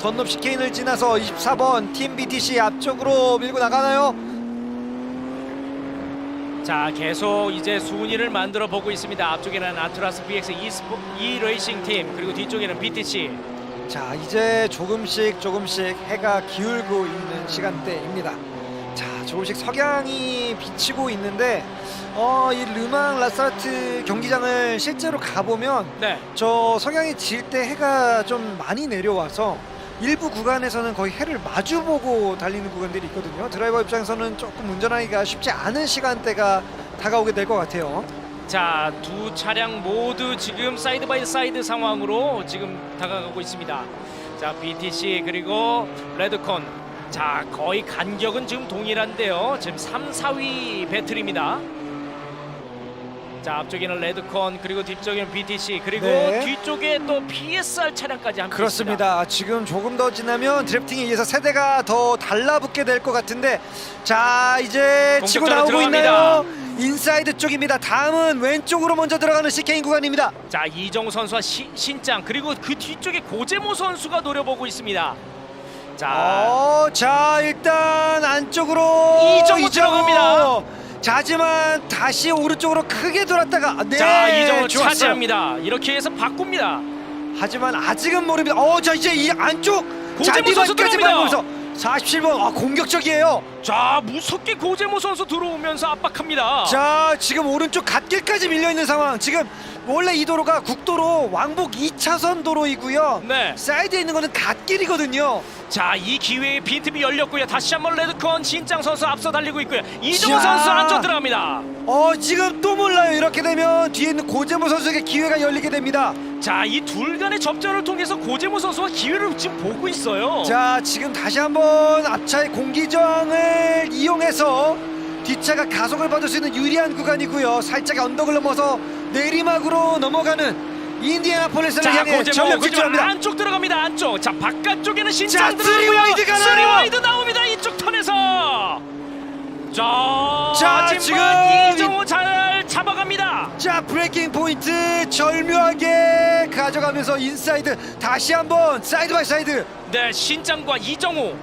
던롭 시케인을 지나서 24번 팀 BTC 앞쪽으로 밀고 나가나요? 자 계속 이제 순위를 만들어 보고 있습니다. 앞쪽에는 아트라스 BX e스포 E 레이싱 팀 그리고 뒤쪽에는 BTC. 자 이제 조금씩 조금씩 해가 기울고 있는 시간대입니다. 자 조금씩 석양이 비치고 있는데 어, 이 르망 라사트 경기장을 실제로 가보면 네. 저 석양이 질 때 해가 좀 많이 내려와서 일부 구간에서는 거의 해를 마주보고 달리는 구간들이 있거든요. 드라이버 입장에서는 조금 운전하기가 쉽지 않은 시간대가 다가오게 될 것 같아요. 자 두 차량 모두 지금 사이드 바이 사이드 상황으로 지금 다가가고 있습니다. 자 BTC 그리고 레드콘. 자 거의 간격은 지금 동일한데요. 지금 3, 4위 배틀입니다. 자 앞쪽에는 레드콘 그리고 뒤쪽에는 BTC 그리고 네. 뒤쪽에 또 PSR 차량까지 함께. 그렇습니다. 지금 조금 더 지나면 드래프팅에 의해서 세대가 더 달라붙게 될 것 같은데 자 이제 치고 공격적으로 나오고 들어갑니다. 있나요? 인사이드 쪽입니다. 다음은 왼쪽으로 먼저 들어가는 CK인 구간입니다. 자 이정우 선수와 시, 신장 그리고 그 뒤쪽에 고재모 선수가 노려보고 있습니다. 자 어, 자 일단 안쪽으로 이정우 들어갑니다. 자, 하지만 다시 오른쪽으로 크게 돌았다가 네, 자 좋았어요. 차지합니다. 이렇게 해서 바꿉니다. 하지만 아직은 모릅니다. 어, 자 이제 이 안쪽 고재모 선수 들어옵니다. 밟으면서 47번 아, 공격적이에요. 자 무섭게 고재모 선수 들어오면서 압박합니다. 자 지금 오른쪽 갓길까지 밀려 있는 상황. 지금 원래 이 도로가 국도로 왕복 2차선 도로이고요. 네. 사이드에 있는 거는 갓길이거든요. 자 이 기회에 빈틈이 열렸고요. 다시 한번 레드컨 신장 선수 앞서 달리고 있고요. 이정우 자. 선수 안쪽 들어갑니다. 어 지금 또 몰라요. 이렇게 되면 뒤에 있는 고재모 선수에게 기회가 열리게 됩니다. 자 이 둘 간의 접전을 통해서 고재모 선수가 기회를 지금 보고 있어요. 자 지금 다시 한번 앞차의 공기정을 이용해서 뒷차가 가속을 받을 수 있는 유리한 구간이고요. 살짝 언덕을 넘어서 내리막으로 넘어가는 인디애나폴리스를 자 향해 고재모 전력 고재모 집중합니다. 안쪽 들어갑니다 안쪽 자 바깥쪽에는 신장 자, 들어가고요 쓰리와이드 가나요? 쓰리와이드 나옵니다 자, 자, 지금 이정우 잘 잡아갑니다. 자 브레이킹 포인트 절묘하게 가져가면서 인사이드. 다시 한번 사이드 바이 사이드. 네 신장과 이정우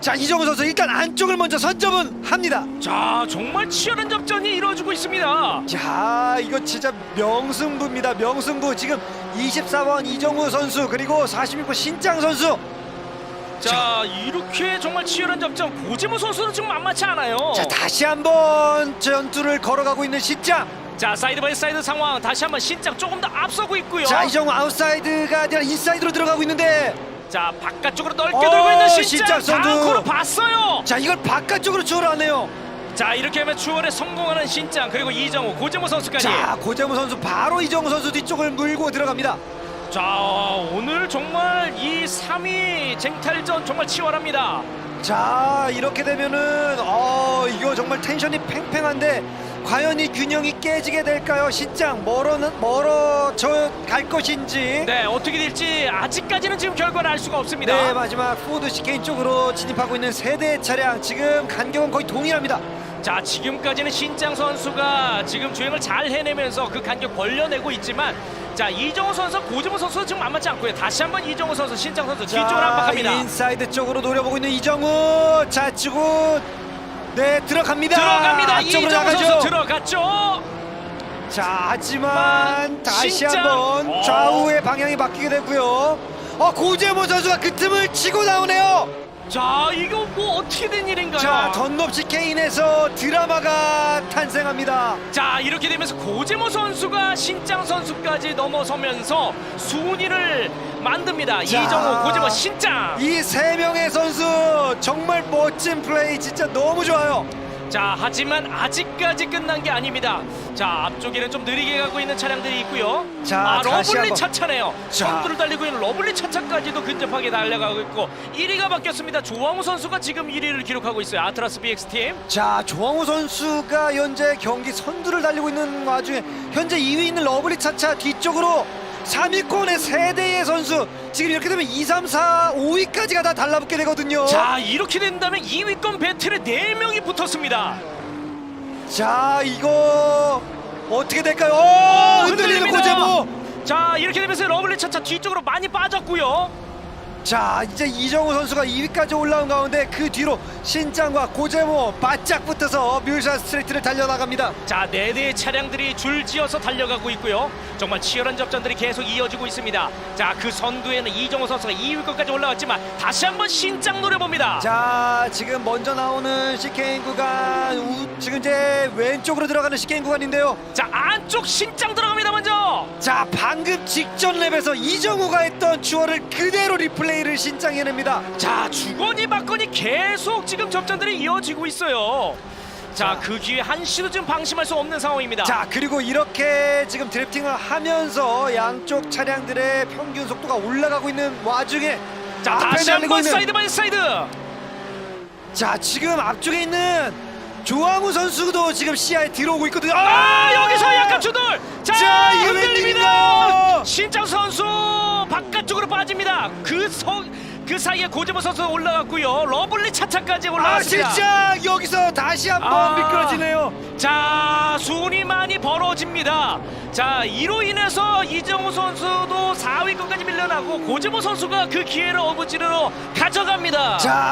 자 이정우 선수 일단 안쪽을 먼저 선점은 합니다. 자 정말 치열한 접전이 이루어지고 있습니다. 자 이거 진짜 명승부입니다. 명승부. 지금 24번 이정우 선수 그리고 46번 신장 선수 자 이렇게 정말 치열한 접전 고지무 선수는 지금 만만치 않아요. 자 다시 한번 전투를 걸어가고 있는 신장. 자 사이드 바이 사이드 상황. 다시 한번 신장 조금 더 앞서고 있고요. 자 이정우 아웃사이드가 아니라 인사이드로 들어가고 있는데. 자 바깥쪽으로 넓게 어, 돌고 있는 신장. 신장 선수. 다음으로 봤어요. 자 이걸 바깥쪽으로 추월하네요. 자 이렇게 하면 추월에 성공하는 신장. 그리고 이정우 고재모 선수까지. 자 고재무 선수 바로 이정우 선수 뒤쪽을 물고 들어갑니다 자 오늘 정말 이 3위 쟁탈전 정말 치열합니다 자 이렇게 되면은 어 이거 정말 텐션이 팽팽한데 과연 이 균형이 깨지게 될까요? 신장 멀어는 멀어져 갈 것인지 네 어떻게 될지 아직까지는 지금 결과를 알 수가 없습니다 네 마지막 포드 시케인 쪽으로 진입하고 있는 세대 차량 지금 간격은 거의 동일합니다. 자 지금까지는 신장 선수가 지금 주행을 잘 해내면서 그 간격 벌려내고 있지만 자 이정우 선수 고재모 선수 지금 만만치 않고요 다시 한번 이정우 선수 신장 선수 뒤쪽으로 압박합니다 인사이드 쪽으로 노려보고 있는 이정우 좌측은 네 들어갑니다. 들어갑니다 나가죠. 선수 들어갔죠 자 하지만 다시 신장. 한번 어. 좌우의 방향이 바뀌게 되고요. 어 고재모 선수가 그 틈을 치고 나오네요. 자 이거 뭐 어떻게 된 일인가요 자 던롭시 케인에서 드라마가 탄생합니다. 자 이렇게 되면서 고재모 선수가 신장 선수까지 넘어서면서 순위를 만듭니다. 자. 이정우, 고재모, 신장. 이 세 명의 선수 정말 멋진 플레이 진짜 너무 좋아요. 자 하지만 아직까지 끝난 게 아닙니다. 자 앞쪽에는 좀 느리게 가고 있는 차량들이 있고요. 자, 아 다시 러블리 한번. 차차네요. 자. 선두를 달리고 있는 러블리 차차까지도 근접하게 달려가고 있고 1위가 바뀌었습니다. 조항우 선수가 지금 1위를 기록하고 있어요. 아트라스 BX 팀. 자 조항우 선수가 현재 경기 선두를 달리고 있는 와중에 현재 2위 있는 러블리 차차 뒤쪽으로 3위권의 세대의 선수 지금 이렇게 되면 2, 3, 4, 5위까지가 다 달라붙게 되거든요. 자 이렇게 된다면 2위권 배틀에 4명이 붙었습니다. 자 이거 어떻게 될까요? 오, 흔들리는 흔들립니다. 고재모. 자 이렇게 되면서 러블리 차차 뒤쪽으로 많이 빠졌고요. 자 이제 이정우 선수가 2위까지 올라온 가운데 그 뒤로 신짱과 고재모 바짝 붙어서 뮤샷 스트레이트를 달려나갑니다. 자, 네 대의 차량들이 줄지어서 달려가고 있고요. 정말 치열한 접전들이 계속 이어지고 있습니다. 자, 그 선두에는 이정호 선수가 2위권까지 올라왔지만 다시 한번 신장 노려봅니다. 자 지금 먼저 나오는 시케인 구간 우, 지금 이제 왼쪽으로 들어가는 시케인 구간인데요. 자, 안쪽 신장 들어갑니다, 먼저. 자 방금 직전 랩에서 이정우가 했던 추월을 그대로 리플레이 를 신짱해냅니다. 자, 주거니 받거니 계속 지금 접전들이 이어지고 있어요. 자, 그 기회 한시도 지금 방심할 수 없는 상황입니다. 자 그리고 이렇게 지금 드래프팅을 하면서 양쪽 차량들의 평균 속도가 올라가고 있는 와중에 자, 앞에 다시 한번 있는 사이드 바이 사이드. 자 지금 앞쪽에 있는 조항우 선수도 지금 시야에 들어오고 있거든요. 아, 여기서 약간 주돌. 자, 자, 이거 흔들립니다. 웬일인가요? 신장 선수 바깥쪽으로 빠집니다. 그 서, 그 사이에 고재모 선수 올라갔고요. 러블리 차차까지 아 올라왔습니다. 진짜 여기서 다시 한번 아. 미끄러지네요. 자, 순위 많이 벌어집니다. 자, 이로 인해서 이정우 선수도 4위권까지 밀려나고 고재모 선수가 그 기회를 어부지로 가져갑니다. 자